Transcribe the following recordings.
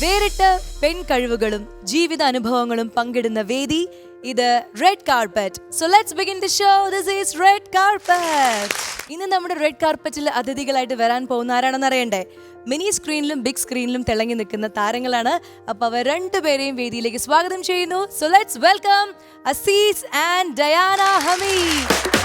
വേറിട്ട പെൺ കഴിവുകളും ജീവിത അനുഭവങ്ങളും പങ്കിടുന്ന വേദി ഇത് red carpet so let's begin the show this is red carpet ഇന്ന് നമ്മുടെ റെഡ് കാർപ്പറ്റിൽ അതിഥികളായിട്ട് വരാൻ പോകുന്ന ആരാണെന്ന് അറിയണ്ടേ? മിനി സ്ക്രീനിലും ബിഗ് സ്ക്രീനിലും തിളങ്ങി നിൽക്കുന്ന താരങ്ങളാണ്. അപ്പൊ അവർ രണ്ടുപേരെയും വേദിയിലേക്ക് സ്വാഗതം ചെയ്യുന്നു. So let's welcome Azeez and Diana Hameed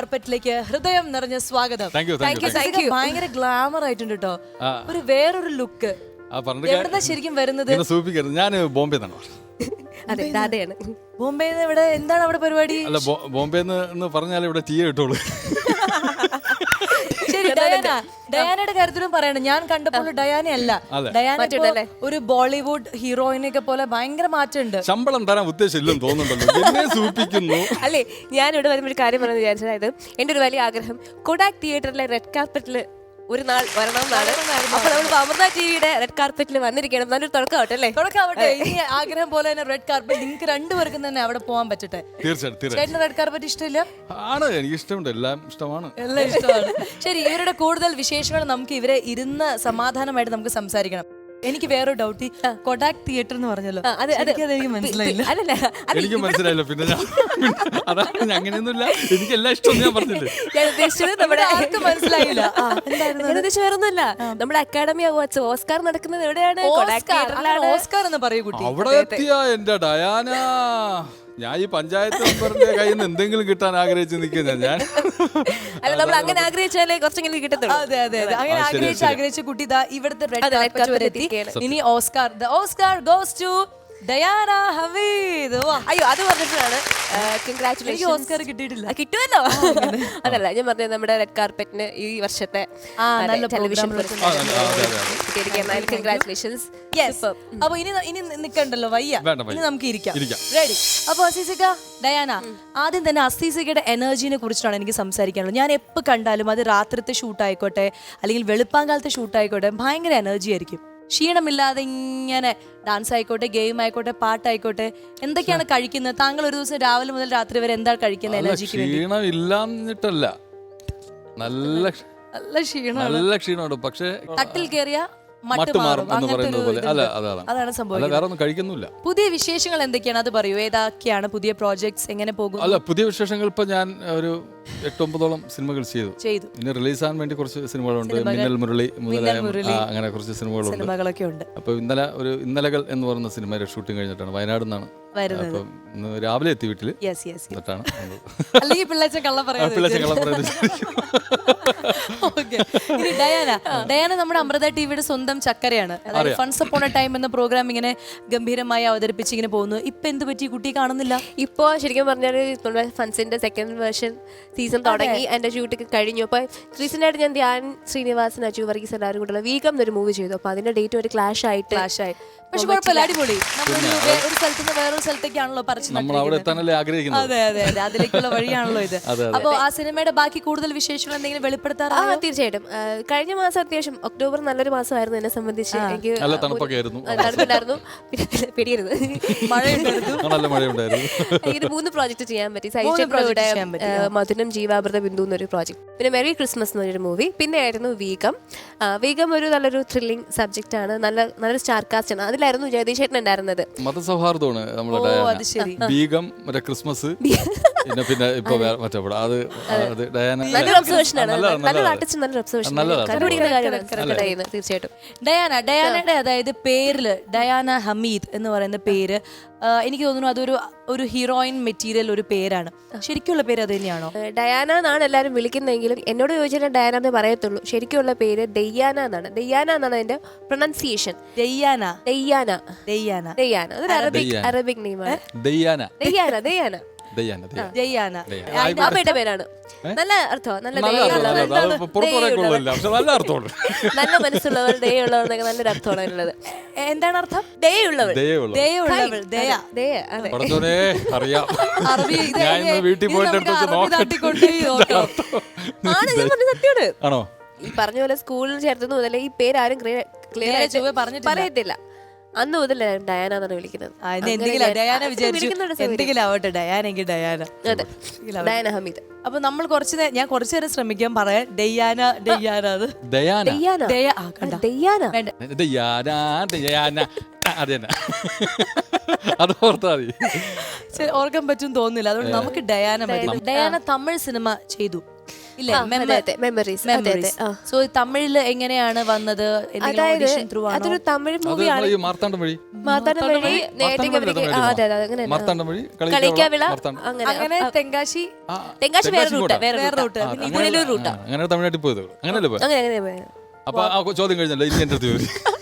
കാർപ്പറ്റിലേക്ക് ഹൃദയം നിറഞ്ഞ സ്വാഗതം. ഭയങ്കര ഗ്ലാമർ ആയിട്ടുണ്ട് കേട്ടോ. ഒരു വേറൊരു ലുക്ക്. എവിടുന്നാ ശരിക്കും വരുന്നത്? ഇങ്ങനെ സൂപ്പിക്കരുത് ഞാൻ ബോംബെ നിന്നാണ് അതെ ദാദയാണ് ബോംബെ ഇവിടെ എന്താണ് അവിടെ പരിപാടി? അല്ല ബോംബെ എന്ന് പറഞ്ഞാൽ ഇവിടെ ടീ ഇട്ടോളൂ ശരി ഡയാന. ഡയാനയുടെ കാര്യത്തിലും പറയണം. ഞാൻ കണ്ടപ്പോൾ ഡയാന അല്ല ഡയാന ഒരു ബോളിവുഡ് ഹീറോയിനൊക്കെ പോലെ ഭയങ്കര മാറ്റമുണ്ട്. ശമ്പളം തരാൻ ഉദ്ദേശമില്ലെന്ന് തോന്നുന്നുണ്ടല്ലോ. എന്നെ സൂപ്പിക്കുന്നു അല്ലേ ഞാൻ ഇവിടെ വരുമ്പോൾ ഒരു കാര്യം പറഞ്ഞു വിചാരിച്ചത് അതായത് എന്റെ ഒരു വലിയ ആഗ്രഹം. കൊഡാക് തിയേറ്ററിലെ റെഡ് കാർപ്പറ്റിൽ ഒരു നാൾ വരണം എന്നാണ് അപ്പോൾ നമ്മൾ അമൃത ടിവിയുടെ റെഡ് കാർപ്പറ്റിൽ വന്നിരിക്കണം നല്ലൊരു തുടക്കമാവട്ടെ അല്ലേ? തുടക്കാവട്ടെ ഇനി ആഗ്രഹം പോലെ തന്നെ റെഡ് കാർപ്പറ്റ് നിങ്ങൾക്ക് രണ്ടുപേർക്കും തന്നെ അവിടെ പോകാൻ പറ്റട്ടെ. തീർച്ചയായിട്ടും തീർച്ചയായിട്ടും. ചേട്ടന് റെഡ് കാർപ്പറ്റ് ഇഷ്ടമില്ല? ആണ് എനിക്ക് ഇഷ്ടമുണ്ട്. എല്ലാം ഇഷ്ടമാണ്. എല്ലാം ഇഷ്ടമാണ്. ശരി ഇവരുടെ കൂടുതൽ വിശേഷങ്ങൾ നമുക്ക് ഇവരെ ഇരുന്ന് സമാധാനമായിട്ട് നമുക്ക് സംസാരിക്കണം. എനിക്ക് വേറെ ഡൗട്ട് ഈ കൊഡാക് തിയേറ്റർ എന്ന് പറഞ്ഞല്ലോ. അതെനിക്ക് മനസ്സിലായില്ല. അല്ലല്ല എനിക്ക് മനസ്സിലായില്ല. പിന്നെ അതാണ് അങ്ങനെയൊന്നുമില്ല. എനിക്ക് എല്ലാം ഇഷ്ടം ഞാൻ പറഞ്ഞില്ലേ? ഞാൻ ഉദ്ദേശിച്ചത് നമ്മുടെ ആർക്കും മനസ്സിലായില്ല. ഞാൻ വേറൊന്നുമല്ല. നമ്മുടെ അക്കാഡമി അവാർഡ്സ് ഓസ്കാർ നടക്കുന്നത് എവിടെയാണ്? കൊഡാക് ഓസ്കാർ തിയേറ്ററിലാണ് ഓസ്കാർ എന്ന് പറയൂ കുട്ടി. അവിടെ എത്തിയ എന്റെ ഡയാന. ഞാൻ ഈ പഞ്ചായത്ത് മെമ്പറിന്റെ കയ്യിൽ നിന്ന് എന്തെങ്കിലും കിട്ടാൻ ആഗ്രഹിച്ച് നിൽക്കുന്ന ഞാൻ. അല്ല നമ്മൾ അങ്ങനെ ആഗ്രഹിച്ചാലേ കുറച്ചെങ്കിലും കിട്ടത്തുള്ളൂ. അതെ അതെ അതെ. അങ്ങനെ ആഗ്രഹിച്ച്. ആഗ്രഹിച്ച് കുട്ടി ഇതാ ഇവിടുത്തെ റെഡ് കാർപ്പറ്റ് വരെ എത്തി. ഇനി Oscar the Oscar goes to Diana Hameed. അയ്യോ അത് പറഞ്ഞപ്പോഴാണ് എനിക്ക് കൺഗ്രാറ്റുലേഷൻ ഓസ്കാർ കിട്ടിയിട്ടില്ല. കിട്ടുമല്ലോ അതല്ല ഞാൻ പറഞ്ഞത് നമ്മുടെ റെഡ് കാർപ്പറ്റിന് ഈ വർഷത്തെ ആ, നല്ല ടെലിവിഷൻ program ആ, അതെ. കൺഗ്രാറ്റുലേഷൻസ് യെസ് അപ്പൊ ഇനി ഇനി നിക്കണ്ടല്ലോ വയ്യ. വേണ്ട, വയ്യ. ഇനി നമുക്ക് ഇരിക്കാം. ഇരിക്കാം. റെഡി അപ്പൊ അസീസിക ഡയാന ആദ്യം തന്നെ അസീസികയുടെ എനർജിനെ കുറിച്ചിട്ടാണ് എനിക്ക് സംസാരിക്കാനുള്ളത്. ഞാൻ എപ്പോൾ കണ്ടാലും അത് രാത്രിത്തെ ഷൂട്ട് ആയിക്കോട്ടെ അല്ലെങ്കിൽ വെളുപ്പാങ്കാലത്തെ ഷൂട്ട് ആയിക്കോട്ടെ ഭയങ്കര എനർജി ആയിരിക്കും. ക്ഷീണമില്ലാതെ ഇങ്ങനെ ഡാൻസ് ആയിക്കോട്ടെ ഗെയിം ആയിക്കോട്ടെ പാട്ടായിക്കോട്ടെ എന്തൊക്കെയാണ് കഴിക്കുന്നത്? താങ്കൾ ഒരു ദിവസം രാവിലെ മുതൽ രാത്രി വരെ എന്താണ് കഴിക്കുന്നത് എനർജിക്ക് വേണ്ടി? ക്ഷീണം ഇല്ലാന്നിട്ടല്ല നല്ല നല്ല ക്ഷീണം നല്ല ക്ഷീണമുണ്ട്. പക്ഷേ തട്ടിൽ കയറിയ എന്ന് പറയുന്നത് പോലെ. അല്ല. അതാണ്. സംഭവം വേറെ ഒന്നും കഴിക്കുന്നില്ല. പുതിയ വിശേഷങ്ങൾ എന്തൊക്കെയാണ്? അത് പറയൂ. ഏതൊക്കെയാണ് പുതിയ പ്രോജക്ട്സ് എങ്ങനെ പോകും അല്ല പുതിയ വിശേഷങ്ങൾ ഇപ്പൊ ഞാൻ ഒരു എട്ടൊമ്പതോളം സിനിമകൾ ചെയ്തു. ചെയ്തു. ഇനി റിലീസ് ആവാൻ വേണ്ടി കുറച്ച് സിനിമകളുണ്ട്. മിന്നൽ മുരളി മുതലായ അങ്ങനെ കുറച്ച് സിനിമകളുണ്ട്. സിനിമകളൊക്കെ ഉണ്ട്. അപ്പൊ ഇന്നലെ ഒരു ഇന്നലകൾ എന്ന് പറയുന്ന സിനിമയുടെ ഷൂട്ടിംഗ് കഴിഞ്ഞിട്ടാണ് വയനാട് നിന്നാണ്. രാവിലെ എത്തി വീട്ടിൽ. എന്നിട്ടാണ്. അല്ലെങ്കിൽ പിള്ളേച്ച കള്ള ആ, പിള്ളേച്ച കള്ള പറയുന്നത്. ഇനി ഡയാന. ഡയാന നമ്മുടെ അമൃത ടിവിയുടെ സ്വന്തം ചക്കരയാണ്. അതായത് ഫൺസ് അപ്പോൺ എ ടൈം എന്ന പ്രോഗ്രാം ഇങ്ങനെ ഗംഭീരമായി അവതരിപ്പിച്ച് ഇങ്ങനെ പോകുന്നു. ഇപ്പൊ എന്ത് പറ്റി? കുട്ടി കാണുന്നില്ല? ഇപ്പോ ശരിക്കും പറഞ്ഞാൽ നമ്മുടെ ഫൺസിന്റെ സെക്കൻഡ് വേർഷൻ സീസൺ തുടങ്ങി. എന്റെ ഷൂട്ടൊക്കെ കഴിഞ്ഞു. അപ്പൊ റീസെന്റ് ആയിട്ട് ഞാൻ ധ്യാൻ ശ്രീനിവാസൻ അജു വർഗീസ് എല്ലാവരും കൂടെ വീക്കം എന്നൊരു മൂവി ചെയ്തു. അപ്പൊ അതിന്റെ ഡേറ്റ് ഒരു ക്ലാഷ് ആയിട്ട് ക്ലാഷ് ആയി. പക്ഷെ കുഴപ്പമില്ല. അടിപൊളി. നമ്മളൊരു വേ- ഒരു സ്ഥലത്ത് നിന്ന് വേറൊരു സ്ഥലത്തേക്കാണല്ലോ പറിച്ചു നമ്മൾ അവിടെ എത്താനല്ലേ ആഗ്രഹിക്കുന്നത്. അതെ അതെ അതെ. അതിലേക്കുള്ള വഴിയാണല്ലോ ഇത്. അപ്പോൾ അപ്പൊ ആ സിനിമയുടെ ബാക്കി കൂടുതൽ വിശേഷങ്ങൾ എന്തെങ്കിലും ആ വെളിപ്പെടുത്താറായോ തീർച്ചയായിട്ടും. കഴിഞ്ഞ മാസം അത്യാവശ്യം ഒക്ടോബർ നല്ലൊരു മാസമായിരുന്നു എന്നെ സംബന്ധിച്ച്. എനിക്ക് നല്ല തണുപ്പൊക്കെ ആയിരുന്നു തണുപ്പുണ്ടായിരുന്നു. പിന്നെ പെടിയരുത് മഴയുണ്ടായിരുന്നു. നല്ല മഴയുണ്ടായിരുന്നു. എനിക്ക് മൂന്ന് പ്രോജക്റ്റ് ചെയ്യാൻ പറ്റി. പറ്റി, മധുരം ജീവാമൃത ബിന്ദു എന്നൊരു പ്രോജക്റ്റ്. പിന്നെ മെറി ക്രിസ്മസ് എന്നൊരു മൂവി. പിന്നെ ആയിരുന്നു വീഗം വീഗം ഒരു നല്ലൊരു ത്രില്ലിംഗ് സബ്ജക്റ്റ് ആണ്. നല്ല നല്ലൊരു സ്റ്റാർ കാസ്റ്റ് ആണ്. അതിലായിരുന്നു ജഗദീഷ് ചേട്ടൻ ഉണ്ടായിരുന്നത്. മതസൗഹാർദ്ദമാണ് നമ്മുടെ ഓ ഡയാന. അത് ശരി. ബീഗം മറ്റേ ക്രിസ്മസ്. പിന്നെ പിന്നെ ഇപ്പൊ മറ്റേ അത് അത്. ഡയാന നല്ലൊരു ഒബ്സർവേഷൻ ആണ്. നല്ലതാണ്, നല്ലൊരു നല്ലതാണ്. ആർട്ടിസ്റ്റ് നല്ലൊരു ഒബ്സർവേഷൻ നല്ലതാണ്. കണ്ടുപിടിക്കുന്ന കാര്യമാണ്. തീർച്ചയായിട്ടും. ഡയാന ഡയാനയുടെ അതായത് പേരിൽ ഡയാന ഹമീദ് എന്ന് പറയുന്ന പേര് ആ, എനിക്ക് തോന്നുന്നു അതൊരു ഒരു ഹീറോയിൻ മെറ്റീരിയൽ ഒരു പേരാണ്. ശരിക്കുള്ള പേര് അത് തന്നെയാണോ? ഏഹ് ഡയാന എന്നാണ് എല്ലാവരും വിളിക്കുന്നതെങ്കിലും എന്നോട് ചോദിച്ചാൽ ഡയാന എന്ന് പറയത്തുള്ളൂ. ശരിക്കുള്ള പേര് ദയ്യാന എന്നാണ്. ദയ്യാന എന്നാണ് അതിന്റെ പ്രൊണൗൺസിയേഷൻ ദയ്യാന ദയ്യാന ദയ്യാന ദയ്യാന അതൊരു അറബിക് ദയ്യാന. അറബിക് നെയിമാണ് ദയ്യാന ദയ്യാന ദയ്യാന ജയ്യാന പേരാണ്. നല്ല അർത്ഥമാണ് നല്ല നല്ല അർത്ഥം, നല്ല നല്ല മനസ്സുള്ളവർ ദയുള്ളവർ എന്നൊക്കെ നല്ലൊരു അർത്ഥമാണ് ഉള്ളത് എന്താണ് അർത്ഥം? ഞാൻ പറഞ്ഞ സത്യമാണ്. ആണോ? ഈ പറഞ്ഞ പോലെ സ്കൂളിൽ ചേർത്തുന്ന മുതലേ ഈ പേര് ആരും ക്ലിയർ ആയിട്ട്. പറയത്തില്ല. അന്ന് മുതൽ ഡയാന എന്നാണ് വിളിക്കുന്നത്. എന്തെങ്കിലും. ആവട്ടെ ഡയാനെങ്കിൽ ഡയാന. അതെ ഡയാന ഹമീദ്. അപ്പൊ നമ്മൾ കുറച്ച് ഞാൻ കുറച്ചു നേരം ശ്രമിക്കാൻ പറയാം. ഡയ്യാന ഡയാന അത്. അത് ഓർത്താ മതി. ഓർക്കാൻ പറ്റും തോന്നുന്നില്ല. അതുകൊണ്ട് നമുക്ക് ഡയാന മതി. ഡയാന തമിഴ് സിനിമ ചെയ്തു. അതെ, സോ തമിഴിൽ എങ്ങനെയാണ് വന്നത് അതായത് അതൊരു തമിഴ് മൂവിയാണ് മാർത്താണ്ഡം വഴി. മാർത്താണ്ഡം അതെ അതെ അങ്ങനെ കളിക്കാവിള അങ്ങനെ. അങ്ങനെ തെങ്കാശി തെങ്കാശി വേറെ റൂട്ട്. വേറെ റൂട്ട്. അങ്ങനെ- റൂട്ടാ. അങ്ങനെ തമിഴ്നാട്ടിൽ പോയത് അങ്ങനെ അങ്ങനെ. അപ്പൊ ആ ചോദ്യം കഴിഞ്ഞല്ലോ. ഇനി എന്റെ അടുത്ത് ചോദിച്ചു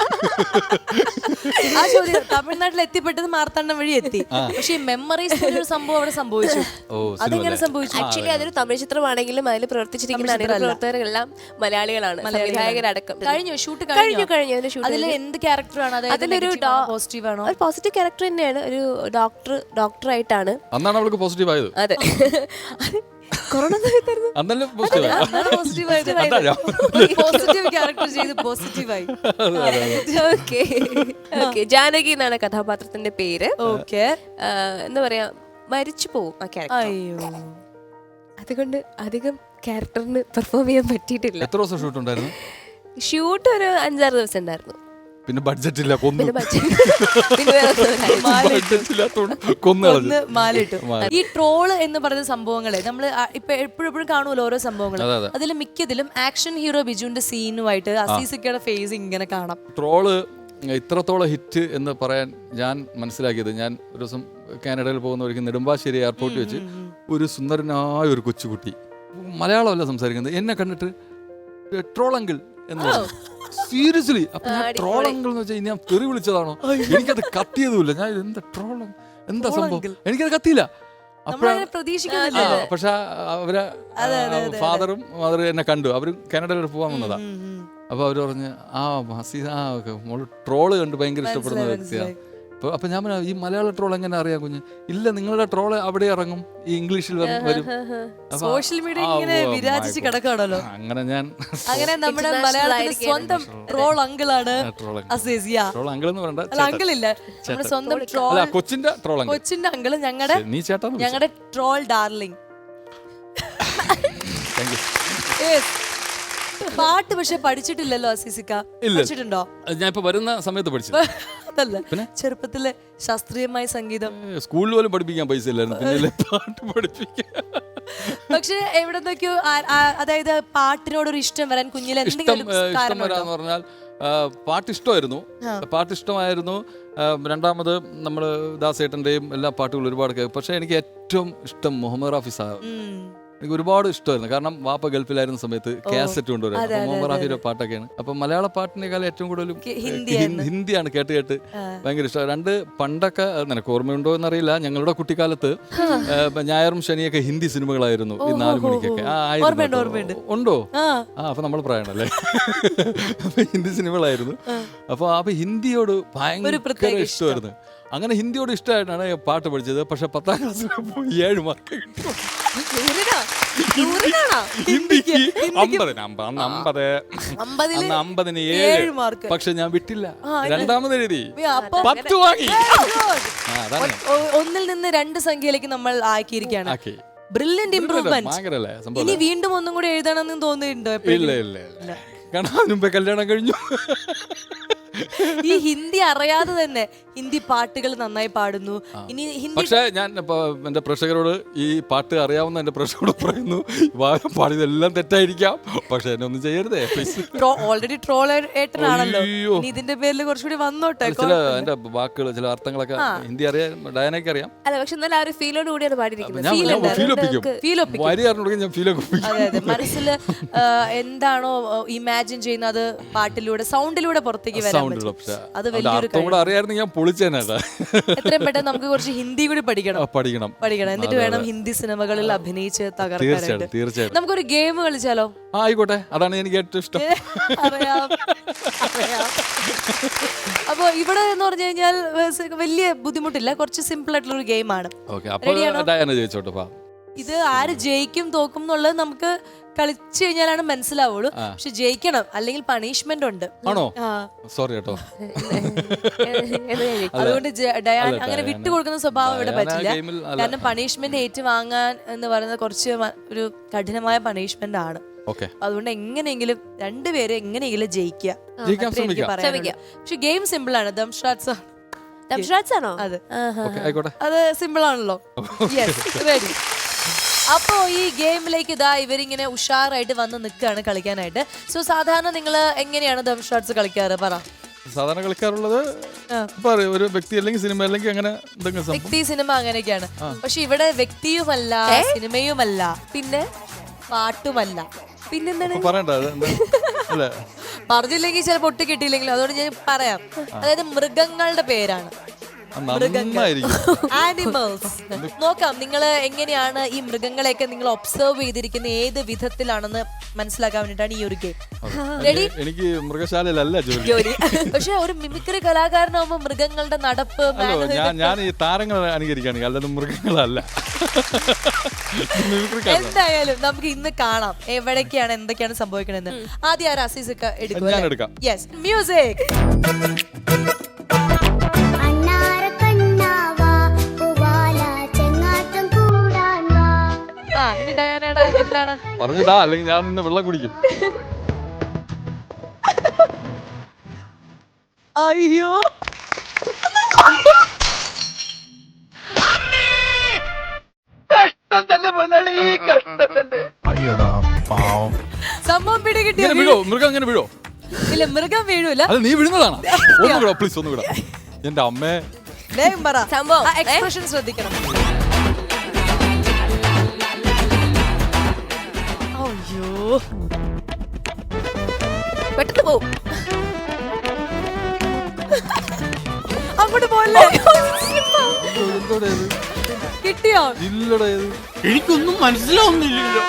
ആ ചോദ്യം തമിഴ്നാട്ടിൽ എത്തിപ്പെട്ടത് മാർത്താണ്ഡം വഴി എത്തി. പക്ഷേ മെമ്മറീസ് ഒരു സംഭവം അവിടെ സംഭവിച്ചു. ഓ അതെങ്ങനെ സംഭവിച്ചു? ആക്ച്വലി അതൊരു തമിഴ് ചിത്രമാണെങ്കിലും അതിൽ പ്രവർത്തിച്ചിരിക്കുന്ന പ്രവർത്തകരെല്ലാം മലയാളികളാണ് സംവിധായകരടക്കം. കഴിഞ്ഞു? ഷൂട്ട് കഴിഞ്ഞു കഴിഞ്ഞു? അതിൽ എന്ത് ക്യാരക്ടറാണ്? അതിലൊരു പോസിറ്റീവ് ആണോ ഒരു പോസിറ്റീവ് ക്യാരക്ടർ തന്നെയാണ്. ഒരു ഡോക്ടർ ഡോക്ടറായിട്ടാണ് അന്നാണ് അവൾക്ക് പോസിറ്റീവ് ആയത്. അതെ. കൊറോണ സമയത്തായിരുന്നു അന്നല്ലേ പോസിറ്റീവ് പോസിറ്റീവ് അതാ പോസിറ്റീവ് ക്യാരക്ടർ ചെയ്ത് പോസിറ്റീവായി ഓക്കെ ഓക്കെ ജാനകി എന്നാണ് കഥാപാത്രത്തിന്റെ പേര്. ഓക്കെ ആ, എന്താ പറയാ മരിച്ചു പോവും ആ ക്യാരക്ടർ അയ്യോ. അതുകൊണ്ട് അധികം ക്യാരക്ടറിന് പെർഫോം ചെയ്യാൻ പറ്റിയിട്ടില്ല. എത്ര ദിവസം ഷൂട്ട് ഉണ്ടായിരുന്നു? ഷൂട്ട് ഒരു അഞ്ചാറ് ദിവസം ഉണ്ടായിരുന്നു. പിന്നെ ബഡ്ജറ്റ് ഇല്ല കൊന്നു. പിന്നെ budget- പിന്നെ വേറെ ഒന്നുമില്ല. ബഡ്ജറ്റ് ഇല്ലാത്തോണ്ട് കൊന്നു മാലിട്ടു ഈ ട്രോൾ എന്ന് പറയുന്ന സംഭവങ്ങളെ നമ്മൾ ഇപ്പൊ എപ്പോഴും എപ്പോഴും കാണുമല്ലോ ഓരോ സംഭവങ്ങൾ അതെ, അതെ. അതിൽ മിക്കതിലും ആക്ഷൻ ഹീറോ ബിജുവിന്റെ സീനുമായിട്ട് അസീസിക്കയുടെ ഫേസ് ഇങ്ങനെ കാണാം. ട്രോൾ ഇത്രത്തോളം ഹിറ്റ് എന്ന് പറയാൻ ഞാൻ മനസ്സിലാക്കിയത്. ഞാൻ ഒരു ദിവസം കാനഡയിൽ പോകുന്ന വഴിക്ക് നെടുമ്പാശ്ശേരി എയർപോർട്ടിൽ വെച്ച് ഒരു സുന്ദരനായ ഒരു കൊച്ചുകുട്ടി മലയാളമല്ല സംസാരിക്കുന്നത് എന്നെ കണ്ടിട്ട് ട്രോളങ്കിൾ എന്ന് സീരിയസ്ലി അപ്പൊ ഞാൻ ട്രോളങ്കിൾ എന്ന് വെച്ചാൽ ഞാൻ തെറി വിളിച്ചതാണോ? എനിക്കത് കത്തിയതുമില്ല. ഞാൻ എന്താ ട്രോൾ എന്താ സംഭവം? എനിക്കത് കത്തിയില്ല. പക്ഷെ അവരെ ഫാദറും മദർ എന്നെ കണ്ടു. അവർ കാനഡയിൽ പോകാൻ വന്നതാ. അപ്പൊ അവർ പറഞ്ഞ് ആ മസീദ് ആ മോൾ ട്രോൾ കണ്ട് ഭയങ്കര ഇഷ്ടപ്പെടുന്ന വ്യക്തിയാണ് അപ്പൊ അപ്പം ഞാൻ പറഞ്ഞു, ഈ മലയാള ട്രോൾ എങ്ങനെ അറിയാം കുഞ്ഞ്? ഇല്ല നിങ്ങളുടെ ട്രോൾ അവിടെ ഇറങ്ങും ഈ ഇംഗ്ലീഷിൽ വരും വരും. സോഷ്യൽ മീഡിയ ഇങ്ങനെ വിരാജിച്ച് അങ്ങനെ ഞാൻ അങ്ങനെ നമ്മുടെ മലയാളത്തിലെ സ്വന്തം ട്രോൾ അങ്കിളാണ് ട്രോൾ ട്രോൾ അങ്കിൾ എന്ന് പറയണ്ട. അല്ല അങ്കിൾ ഇല്ല. നമ്മുടെ സ്വന്തം ട്രോൾ അല്ല കൊച്ചിന്റെ ട്രോൾ അങ്കിൾ കൊച്ചിന്റെ ഞങ്ങളുടെ നീ ഞങ്ങളുടെ ട്രോൾ ഡാർലിംഗ് പാട്ട് പക്ഷെ പഠിച്ചിട്ടില്ലല്ലോ അസീസിക്ക. പഠിച്ചിട്ടുണ്ടോ? ഞാൻ ഇപ്പൊ വരുന്ന സമയത്ത് പഠിച്ചു അതല്ല ചെറുപ്പത്തിലെ ശാസ്ത്രീയമായ സംഗീതം. സ്കൂളിൽ പോലും പഠിപ്പിക്കാൻ പൈസ ഇല്ലായിരുന്നു. പിന്നെ പാട്ട് പഠിപ്പിക്കാൻ. പക്ഷെ എവിടെന്നൊക്കെയോ ആ- ആ- അതായത് പാട്ടിനോടൊരു ഇഷ്ടം വരാൻ കുഞ്ഞിലെ എന്തെങ്കിലും ഇഷ്ടം വരാന്ന് പറഞ്ഞാൽ പാട്ട് ഇഷ്ടമായിരുന്നു പാട്ട് ഇഷ്ടമായിരുന്നു രണ്ടാമത് നമ്മൾ ദാസേട്ടന്റെയും എല്ലാ പാട്ടുകളും ഒരുപാട് കേൾക്കും പക്ഷേ എനിക്ക് ഏറ്റവും ഇഷ്ടം മുഹമ്മദ് റാഫി സാർ എനിക്ക് ഒരുപാട് ഇഷ്ടമായിരുന്നു. കാരണം വാപ്പ ഗൾഫിലായിരുന്ന സമയത്ത് കാസറ്റ് കൊണ്ടുവരും മുഹമ്മദ് റാഫിയുടെ പാട്ടൊക്കെയാണ്. അപ്പൊ മലയാള പാട്ടിനേക്കാൾ ഏറ്റവും കൂടുതലും കെ- ഏഹ്, ഹിന്ദി- ഹിന്ദിയാണ് കേട്ട് കേട്ട് ഭയങ്കര ഇഷ്ടം. രണ്ട് പണ്ടൊക്കെ നിനക്ക് ഓർമ്മയുണ്ടോ എന്നറിയില്ല. ഞങ്ങളുടെ കുട്ടിക്കാലത്ത് ഞായറും ശനിയൊക്കെ ഹിന്ദി സിനിമകളായിരുന്നു ഈ നാലു മണിക്കൊക്കെ. ഉണ്ടോ? ആ. അപ്പൊ നമ്മൾ പ്രായണല്ലേ? അപ്പൊ ഹിന്ദി സിനിമകളായിരുന്നു. അപ്പൊ അപ്പൊ ഹിന്ദിയോട് ഭയങ്കര ഇഷ്ടമായിരുന്നു. അങ്ങനെ ഹിന്ദിയോട് ഇഷ്ടമായിട്ടാണ് ഞാൻ പാട്ട് പഠിച്ചത്. പക്ഷെ പത്താം ക്ലാസ്സിൽ ഏഴ് മാർക്ക് കിട്ടും? ഹിന്ദിക്ക് അമ്പതിന് അമ്പ- അന്ന് അമ്പത്. അമ്പതിൽ അന്ന് അമ്പതിന് ഏഴ്. ഏഴ് മാർക്ക് പക്ഷെ ഞാൻ വിട്ടില്ല. രണ്ടാമത് എഴുതി. അപ്പൊ പത്ത് വാങ്ങി. ആ അതാണ്. ഒ- ഒന്നിൽ നിന്ന് രണ്ട് സംഖ്യയിലേക്ക് നമ്മൾ ആക്കിയിരിക്കുകയാണ്. ആക്കി. ബ്രില്യന്റ് ഭയങ്കരല്ലേ? സംഭവം ഇനി വീണ്ടും ഒന്നും കൂടി എഴുതണമെന്ന് തോന്നുന്നുണ്ടോ ഇല്ല ഇല്ല ഇല്ല. കാരണം അതിന് മുമ്പേ കല്യാണം കഴിഞ്ഞു. ഈ ഹിന്ദി അറിയാതെ തന്നെ ഹിന്ദി പാട്ടുകൾ നന്നായി പാടുന്നു. ഇനി ഹിന്ദി പക്ഷേ ഞാൻ എന്റെ പ്രേക്ഷകരോട് ഈ പാട്ട് അറിയാവുന്ന എന്റെ പ്രേക്ഷകരോട് പറയുന്നു വാരം പാടിയതെല്ലാം തെറ്റായിരിക്കാം. പക്ഷെ എന്നെ ഒന്നും ചെയ്യരുതേ ഓൾറെഡി ട്രോൾ ഏട്ടനാണല്ലോ. ഇതിന്റെ പേരിൽ കുറച്ചുകൂടി വന്നോട്ടെ ചില എന്റെ വാക്കുകൾ ചില അർത്ഥങ്ങളൊക്കെ ഹിന്ദി അറിയാം ഡയനൊക്കെ അറിയാം. അല്ല പക്ഷെ നല്ല ആ ഒരു ഫീലോട് കൂടിയാണ് പാടിയിരിക്കുന്നത്. വരി മനസ്സിൽ എന്താണോ ഇമാജിൻ ചെയ്യുന്നത് പാട്ടിലൂടെ സൗണ്ടിലൂടെ പുറത്തേക്ക് സൗണ്ട് പറ്റും. അത് വലിയൊരു അർത്ഥം കൂടെ ഞാൻ പൊളിച്ചേനേട്ടാ എത്രയും പെട്ടെന്ന് നമുക്ക് കുറച്ച് ഹിന്ദി കൂടി പഠിക്കണം. പഠിക്കണം. പഠിക്കണം. എന്നിട്ട് വേണം ഹിന്ദി സിനിമകളിൽ അഭിനയിച്ച് തകർക്കാനായിട്ട്. തീർച്ചയായിട്ടും തീർച്ചയായിട്ടും. നമുക്കൊരു ഗെയിം കളിച്ചാലോ? ആ ആയിക്കോട്ടെ. അതാണ് എനിക്ക് ഏറ്റവും ഇഷ്ടം. അറിയാം. അറിയാം. അപ്പൊ ഇവിടെ എന്ന് പറഞ്ഞു കഴിഞ്ഞാൽ വലിയ ബുദ്ധിമുട്ടില്ല. കുറച്ച് സിമ്പിൾ ആയിട്ടുള്ള ഒരു ഗെയിമാണ്. ഓക്കെ അപ്പോൾ ഡയാന ചോദിച്ചോട്ടെ പാ. ഇത് ആര് ജയിക്കും തോക്കും എന്നുള്ളത് നമുക്ക് കളിച്ചു കഴിഞ്ഞാലാണ് മനസ്സിലാവുള്ളൂ. പക്ഷെ ജയിക്കണം അല്ലെങ്കിൽ പണിഷ്മെന്റ് ഉണ്ട്. ആണോ? സോറി കേട്ടോ. അതുകൊണ്ട് ഡയാൻ അങ്ങനെ വിട്ടുകൊടുക്കുന്ന സ്വഭാവം ഇവിടെ പറ്റില്ല. കാരണം പണിഷ്മെന്റ് ഏറ്റുവാങ്ങാൻ എന്ന് പറയുന്നത് കുറച്ച് ഒരു കഠിനമായ പണിഷ്മെന്റ് ആണ്. ഓക്കെ. അതുകൊണ്ട് എങ്ങനെയെങ്കിലും രണ്ടുപേരും എങ്ങനെയെങ്കിലും ജയിക്കുക. പക്ഷെ ഗെയിം സിമ്പിൾ ആണ്. ദം ഷാട്ട്സ് ആണ്. ആണോ? അത്. സിമ്പിൾ ആണല്ലോ. യെസ് റെഡി അപ്പോ ഈ ഗെയിമിലേക്ക് ഇതാ ഇവരിങ്ങനെ ഉഷാറായിട്ട് വന്ന് നിൽക്കുകയാണ് കളിക്കാനായിട്ട്. സോ സാധാരണ നിങ്ങൾ എങ്ങനെയാണ് ദം ഷോട്ട്സ് കളിക്കാറ്? പറ. സാധാരണ കളിക്കാറുള്ളത് ഒരു വ്യക്തി അല്ലെങ്കിൽ സിനിമ അല്ലെങ്കിൽ അങ്ങനെ എന്തെങ്കിലും സംഭവം. വ്യക്തി സിനിമ അങ്ങനെയൊക്കെയാണ്. പക്ഷെ ഇവിടെ വ്യക്തിയുമല്ല സിനിമയുമല്ല പിന്നെ പാട്ടുമല്ല. പിന്നെന്താണ്? അപ്പൊ പറയണ്ട അത് എന്താ? അല്ലേ? പറഞ്ഞില്ലെങ്കിൽ ചിലപ്പോൾ ഒട്ട് കിട്ടിയില്ലെങ്കിലും അതുകൊണ്ട് ഞാൻ പറയാം. അതായത് മൃഗങ്ങളുടെ പേരാണ്. ആനിമൽസ് നോക്കാം നിങ്ങൾ എങ്ങനെയാണ് ഈ മൃഗങ്ങളെയൊക്കെ നിങ്ങൾ ഒബ്സർവ് ചെയ്തിരിക്കുന്ന ഏത് വിധത്തിലാണെന്ന് മനസ്സിലാക്കാൻ വേണ്ടിയിട്ടാണ് ഈ ഒരു ഗെയിം റെഡി എനിക്ക് മൃഗശാലയിലല്ല ജോലി. പക്ഷെ ഒരു മിമിക്രി കലാകാരനാവുമ്പോ മൃഗങ്ങളുടെ നടപ്പ് ഞാൻ ഞാൻ ഈ താരങ്ങളെ അനുകരിക്കുകയാണെങ്കിൽ അല്ലാതെ മൃഗങ്ങളല്ല. എന്തായാലും നമുക്ക് ഇന്ന് കാണാം എവിടേക്കാണ് എന്തൊക്കെയാണ് സംഭവിക്കണമെന്ന് ആദ്യം ആ റസീസ് ഒക്കെ എടുക്കാം. യെസ് മ്യൂസിക് എന്താണ് പറഞ്ഞിട്ടാ അല്ലെങ്കിൽ ഞാൻ ഇന്ന് വെള്ളം കുടിക്കും. അയ്യോ. സംഭവം പിടികിട്ടിയോ? ഇങ്ങനെ വീഴോ? മൃഗം അങ്ങനെ വീഴോ? ഇല്ല മൃഗം വീഴൂല. അത് നീ വീഴുന്നതാണ്. ഒന്ന് വിടോ പ്ലീസ് ഒന്ന് വിടാം എന്റെ അമ്മേ. വേഗം പറ. സംഭവം, ഏ? എക്സ്പ്രഷൻ ശ്രദ്ധിക്കണം. പെട്ടെന്ന് പോവും. അങ്ങോട്ട് പോലെ കിട്ടിയോ? എനിക്കൊന്നും മനസ്സിലാവുന്നില്ലല്ലോ.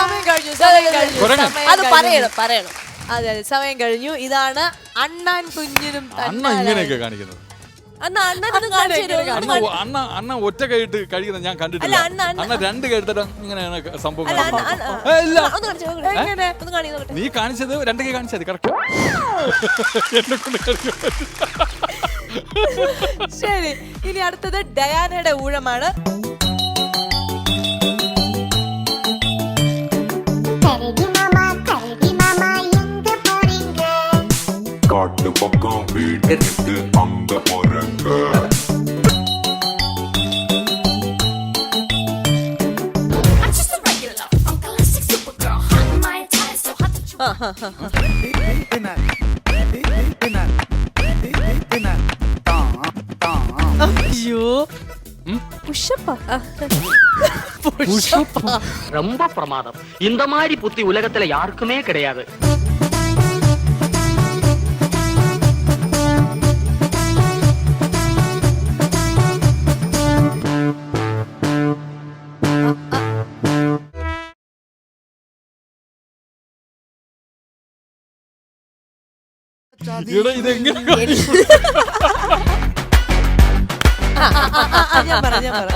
സമയം കഴിഞ്ഞു സമയം കഴിഞ്ഞു അത്. പറയണം പറയണം. അതെ അതെ സമയം കഴിഞ്ഞു. ഇതാണ് അണ്ണാൻ കുഞ്ഞിനും അണ്ണ ഇങ്ങനെയൊക്കെ കാണിക്കുന്നത്. അണ്ണ അണ്ണ ഒറ്റ കൈയിട്ട് കഴിക്കുന്നത് ഞാൻ കണ്ടിട്ടില്ല. അണ്ണ രണ്ട് കൈയിട്ടിട്ട് ഇങ്ങനെയാണ് സംഭവം നീ കാണിച്ചത് രണ്ട് കൈ കാണിച്ചത് കറക്റ്റ് ശരി ഇനി അടുത്തത് ഡയാനയുടെ ഊഴമാണ്. காட்டு பக்கம் இந்த முறங்க ஐயோ ரொம்ப பிரமாதம் இந்த மாதிரி புத்தி உலகத்துல யாருக்குமே கிடையாது ഞാൻ പറ ഞാൻ പറ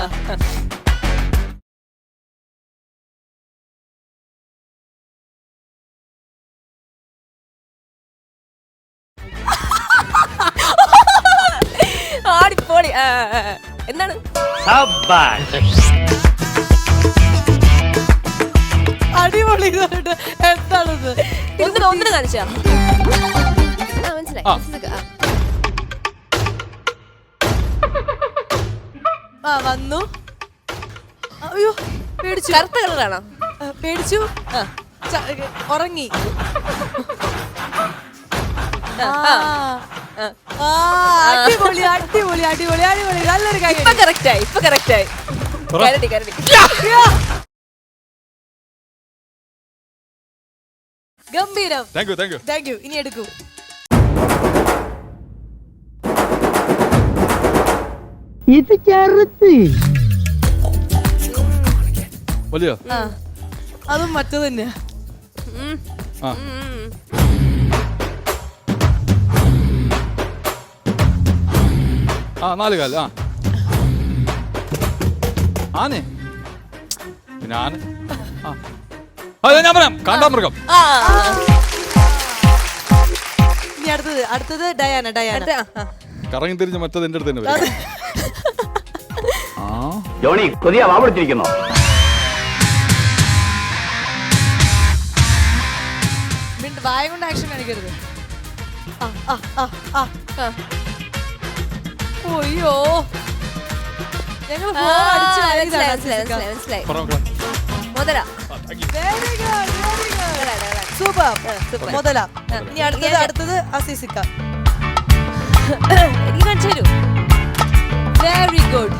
അടിപൊളി എന്താണ്? അടിപൊളി എന്താണത്? ഒന്നിനു ഒന്നിനു കാണിച്ചാ. ആ മനസ്സിലായി. ആ. ആ. ആ വന്നു. അയ്യോ പേടിച്ചു. കറുത്ത കളറാണോ? ആ, പേടിച്ചു. ച- ഉറങ്ങി. ആ. ആ, അടിപൊളി അടിപൊളി അടിപൊളി അടിപൊളി. നല്ലൊരു ഇപ്പൊ കാര്യം കറക്റ്റ് ആയി ഇപ്പൊ കറക്റ്റ് ആയി. കരടി കരടി. ഗംഭീരം. Thank you thank you thank you ഇനി എടുക്കൂ. ഇത് ചെറുത്ത്. വലിയോ? ആ. അതും മറ്റു തന്നെയാ. ആ. ആ നാല് കാൽ ആ. ആനെ? പിന്നെ ആന? ആ. അതെ ഞാൻ പറയാം. കാണ്ടാമൃഗം. ഇനി അടുത്തത് അടുത്തത് ഡയാന ഡയാന. ആ, ആ. കറങ്ങി തിരിഞ്ഞ് മറ്റത് എന്റെ അടുത്ത് തന്നെ വരും. ആ ജോണി കൊതിയ വാപിടിച്ചിരിക്കുന്നോ മിണ്ട് വായ കൊണ്ട് ആക്ഷൻ കാണിക്കരുത്. ആ, ആ, ആ, ആ, ആ. ഒയ്യോ ഞങ്ങൾ മുതല. സൂപ്പർ. മുതല. ഇനി അടുത്തത് അടുത്തത് അസീസിക്ക. എനിക്ക് കാണിച്ചു തരൂ. വെരി ഗുഡ്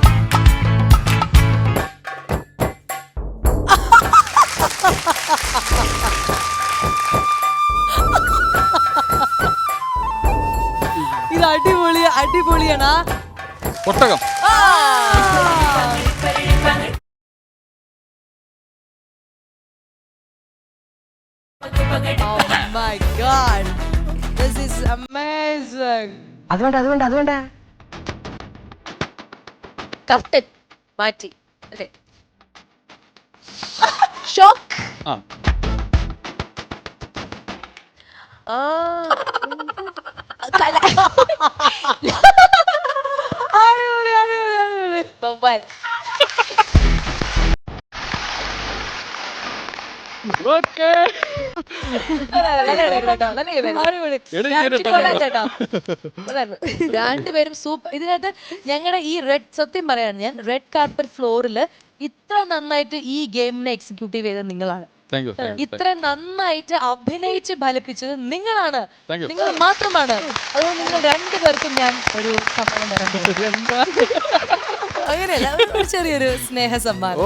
ഇത് അടിപൊളി അടിപൊളിയാണ് ഒട്ടകം Oh my god. This is amazing. അതുകൊണ്ട് അതുകൊണ്ട് അതുകൊണ്ട് കർട്ടൻ മാറ്റി അല്ലേ ഷോക്ക് ആ ആ കല അടിപൊളി, അടിപൊളി, അടിപൊളി. ബൊമ്പാൻ. രണ്ടുപേരും സൂപ്പർ ഇതിനകത്ത് ഞങ്ങളുടെ ഈ റെഡ് സത്യം പറയാണ് ഞാൻ റെഡ് കാർപ്പറ്റ് ഫ്ലോറിൽ ഇത്ര നന്നായിട്ട് ഈ ഗെയിമിനെ എക്സിക്യൂട്ടീവ് ചെയ്തത് നിങ്ങളാണ്. ഇത്ര നന്നായിട്ട് അഭിനയിച്ച് ഫലിപ്പിച്ചത് നിങ്ങളാണ്. നിങ്ങൾ മാത്രമാണ്. അതുകൊണ്ട് നിങ്ങൾ രണ്ടുപേർക്കും ഞാൻ ഒരു സമ്മാനം തരാൻ പോകുന്നു. അങ്ങനെയല്ല ഒരു ചെറിയൊരു സ്നേഹ സമ്മാനം?